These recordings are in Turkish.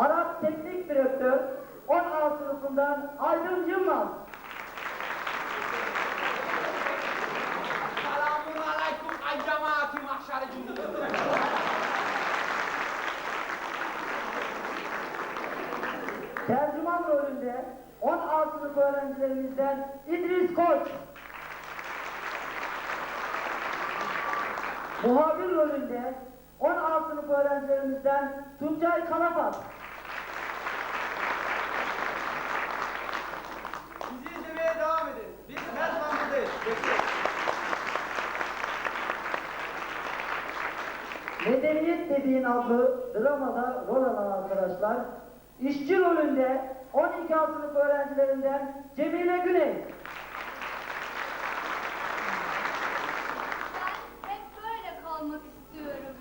Arap Teknik Direktör 16 sınıfından Aydın Yılmaz. Selamun aleyküm ay cemaati mahşeri. Tercüman rolünde 16 sınıf öğrencilerimizden İdris Koç. Muhabir rolünde 16 sınıf öğrencilerimizden Tuncay Kalafat. Bizi izlemeye devam edin. Biz her zaman buradayız. Bekleyin. Medeniyet dediğin adlı dramada rol alan arkadaşlar. İşçi rolünde 12 alt sınıf öğrencilerinden Cemile Güney. Ben hep böyle kalmak istiyorum.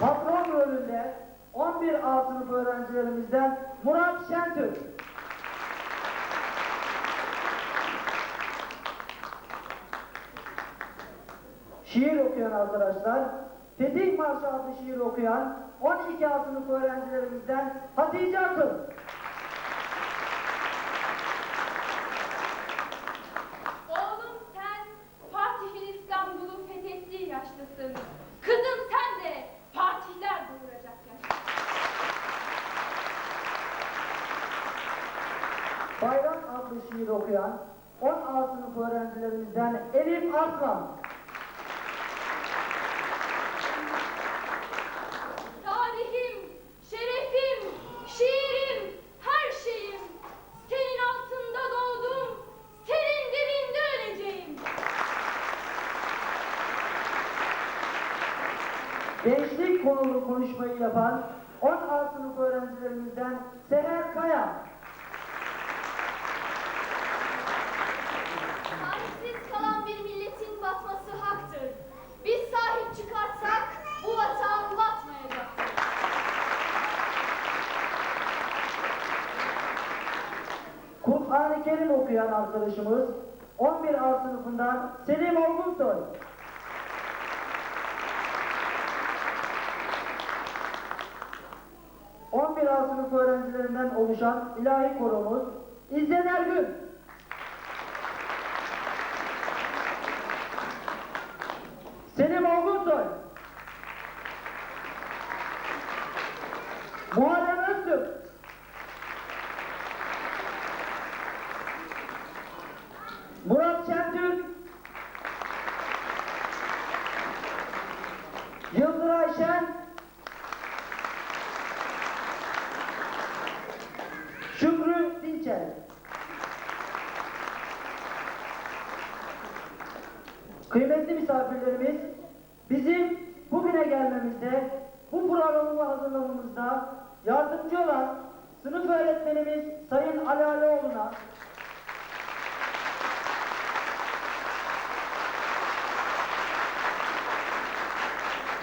Patron rolünde 11 alt sınıf öğrencilerimizden Murat Şentürk. Şiir okuyan arkadaşlar, Fetih Marşı adlı şiir okuyan 12 alt sınıf öğrencilerimizden Hatice Akın. Oğlum sen Fatih'in İstanbul'u fethettiği yaştasın. Kızım sen de Fatihler doğuracak yaştasın. Bayram adlı şiir okuyan 16 sınıf öğrencilerimizden Elif Arslan. Konulu konuşmayı yapan 16 sınıf öğrencilerimizden Seher Kaya. Sahipsiz kalan bir milletin batması haktır. Biz sahip çıkarsak bu vatan batmayacaktır. Kur'an-ı Kerim okuyan arkadaşımız 11 A sınıfından Selim Olgunsoy. ...11 A sınıf öğrencilerinden oluşan ilahi korumuz İzzen Ergün. Selim Olgunsoy. Muharrem Öztürk. Murat Şentürk, Yıldıray Şen, Kıymetli misafirlerimiz, bizim bugüne gelmemizde, bu programı hazırlamamızda yardımcı olan sınıf öğretmenimiz Sayın Ali Alioğlu'na,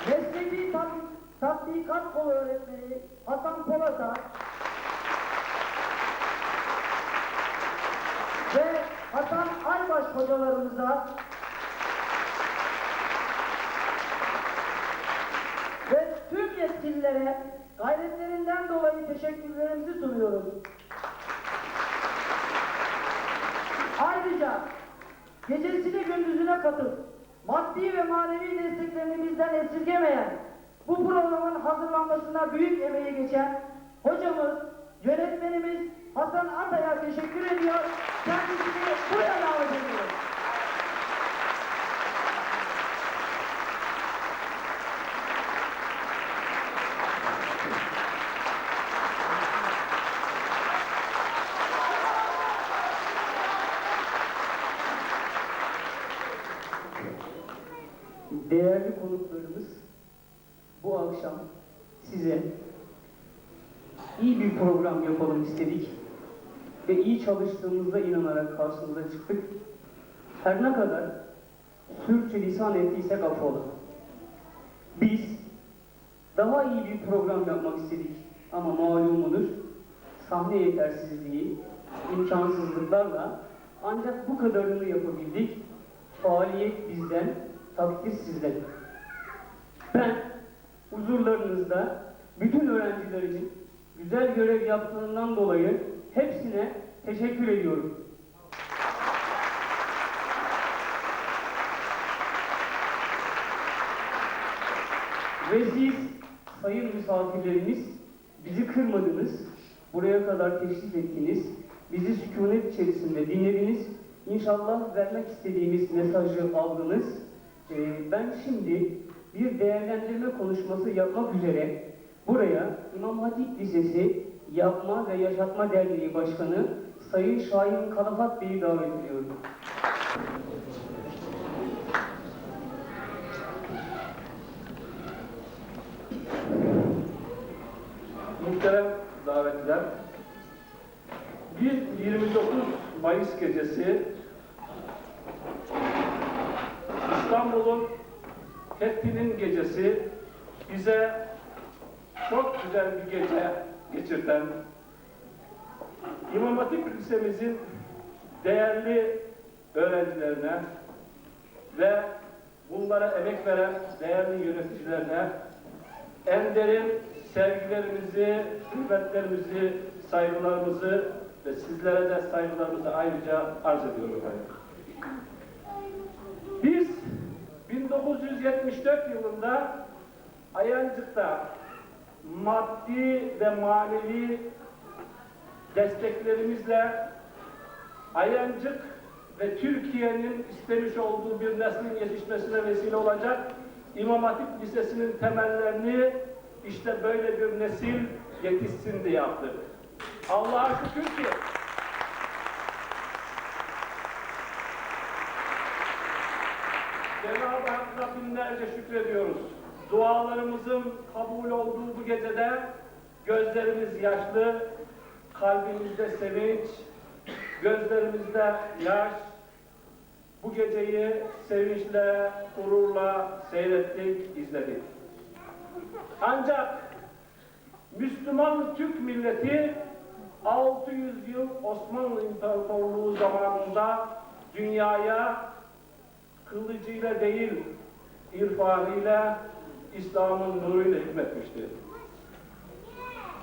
Mesleki tat, tatbikat kolu öğretmeni Hasan Polat'a ve Hasan Aybaş hocalarımıza ve tüm yetkililere gayretlerinden dolayı teşekkürlerimizi sunuyoruz. Ayrıca gecesini gündüzüne katıp maddi ve manevi desteklerini bizden esirgemeyen, bu programın hazırlanmasına büyük emeği geçen hocamız, yönetmenimiz Hasan Atay'a teşekkür ediyor. Kendisini buraya davet ediyoruz. Değerli konuklarımız, bu akşam size iyi bir program yapalım istedik ve iyi çalıştığımıza inanarak karşınıza çıktık. Her ne kadar sürçülisan ettiysek affola. Biz daha iyi bir program yapmak istedik ama malumunuz sahne yetersizliği, imkansızlıklarla ancak bu kadarını yapabildik. faaliyet bizden, takdir sizden. Ben huzurlarınızda bütün öğrencilerimin güzel görev yaptığından dolayı hepsine teşekkür ediyorum. Ve siz sayın misafirlerimiz bizi kırmadınız, buraya kadar teşrif ettiniz, bizi sükunet içerisinde dinlediniz. İnşallah vermek istediğimiz mesajı aldınız. Ee, ben şimdi bir değerlendirme konuşması yapmak üzere buraya İmam Hatip Lisesi Yapma ve Yaşatma Derneği Başkanı Sayın Şahin Kalafat Bey'i davet ediyorum. Muhterem davetliler, bir 29 Mayıs gecesi İstanbul'un fethinin gecesi bize çok güzel bir gece geçirten İmam Hatip Lisemizin değerli öğrencilerine ve bunlara emek veren değerli yöneticilerine en derin sevgilerimizi, hürmetlerimizi, saygılarımızı ve sizlere de saygılarımızı ayrıca arz ediyorum efendim. Biz 1974 yılında Ayancık'ta maddi ve manevi desteklerimizle Ayancık ve Türkiye'nin istemiş olduğu bir neslin yetişmesine vesile olacak İmam Hatip Lisesi'nin temellerini işte böyle bir nesil yetişsin diye yaptık. Allah'a şükür ki Cenab-ı Hakk'a binlerce şükrediyoruz. Dualarımızın kabul olduğu bu gecede gözlerimiz yaşlı, kalbimizde sevinç, gözlerimizde yaş, bu geceyi sevinçle, gururla seyrettik, izledik. Ancak Müslüman Türk milleti 600 yıl Osmanlı İmparatorluğu zamanında dünyaya kılıcıyla değil, irfanıyla, İslam'ın nuruyla hükmetmişti.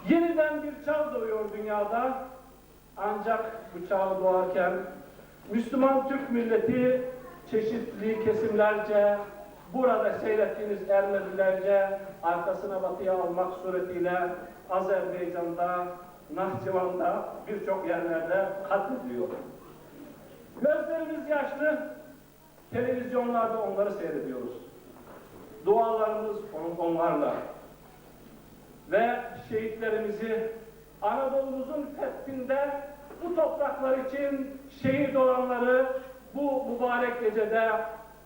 Yeniden bir çağ doğuyor dünyada. Ancak bu çağ doğarken Müslüman Türk milleti çeşitli kesimlerce, burada seyrettiğiniz Ermenilerce arkasına batıya almak suretiyle Azerbaycan'da, Nahçıvan'da birçok yerlerde katlediliyor. Gözlerimiz yaşlı, televizyonlarda onları seyrediyoruz. Dualarımız on- onlarla. Ve şehitlerimizi Anadolu'muzun fethinde bu topraklar için şehit olanları bu mübarek gecede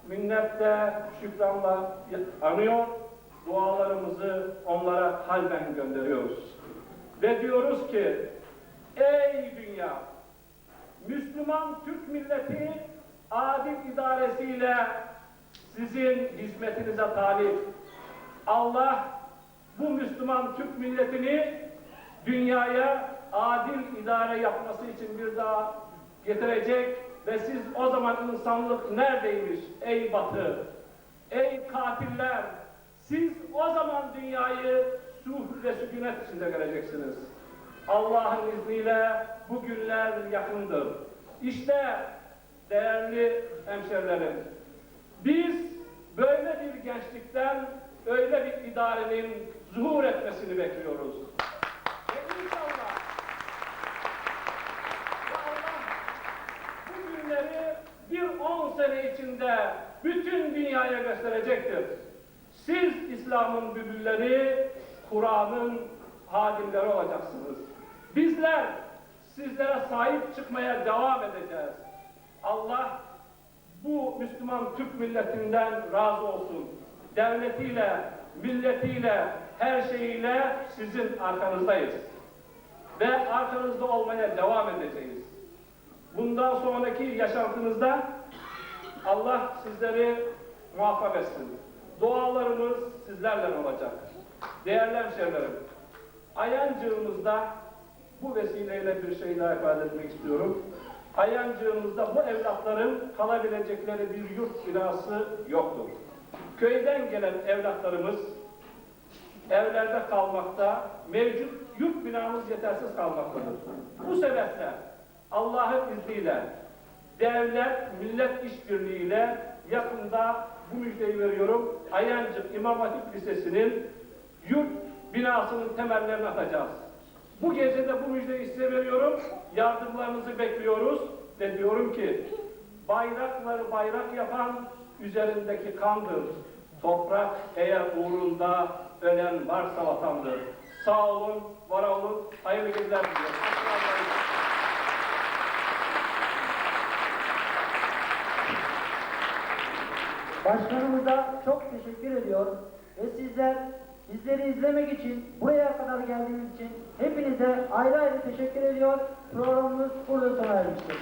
minnetle, şükranla anıyor. Dualarımızı onlara kalben gönderiyoruz. Ve diyoruz ki, ey dünya, Müslüman Türk milleti adil idaresiyle sizin hizmetinize talip. Allah bu Müslüman Türk milletini dünyaya adil idare yapması için bir daha getirecek ve siz o zaman insanlık neredeymiş ey batı, ey katiller, siz o zaman dünyayı suh ve sükunet içinde göreceksiniz. Allah'ın izniyle bu günler yakındır. İşte değerli hemşerilerim, biz böyle bir gençlikten öyle bir idarenin zuhur etmesini bekliyoruz. Ve inşallah Allah bu günleri bir on sene içinde bütün dünyaya gösterecektir. Siz İslam'ın bülbülleri, Kur'an'ın hadimleri olacaksınız. Bizler sizlere sahip çıkmaya devam edeceğiz. Allah bu Müslüman Türk milletinden razı olsun. Devletiyle, milletiyle, her şeyiyle sizin arkanızdayız. Ve arkanızda olmaya devam edeceğiz. Bundan sonraki yaşantınızda Allah sizleri muvaffak etsin. Dualarımız sizlerle olacak. Değerli hemşehrilerim, Ayancığımızda bu vesileyle bir şey daha ifade etmek istiyorum. Ayancığımızda bu evlatların kalabilecekleri bir yurt binası yoktur. Köyden gelen evlatlarımız evlerde kalmakta, mevcut yurt binamız yetersiz kalmaktadır. Bu sebeple Allah'ın izniyle devlet, millet işbirliğiyle yakında bu müjdeyi veriyorum. Ayancık İmam Hatip Lisesi'nin yurt binasının temellerini atacağız. Bu gece de bu müjdeyi size veriyorum. Yardımlarınızı bekliyoruz ve diyorum ki bayrakları bayrak yapan üzerindeki kandır. Toprak eğer uğrunda ölen varsa vatandır. Sağ olun, var olun, hayırlı geceler diliyorum. Başkanımıza çok teşekkür ediyor ve sizler bizleri izlemek için buraya kadar geldiğiniz için hepinize ayrı ayrı teşekkür ediyor. Programımız burada sona ermiştir.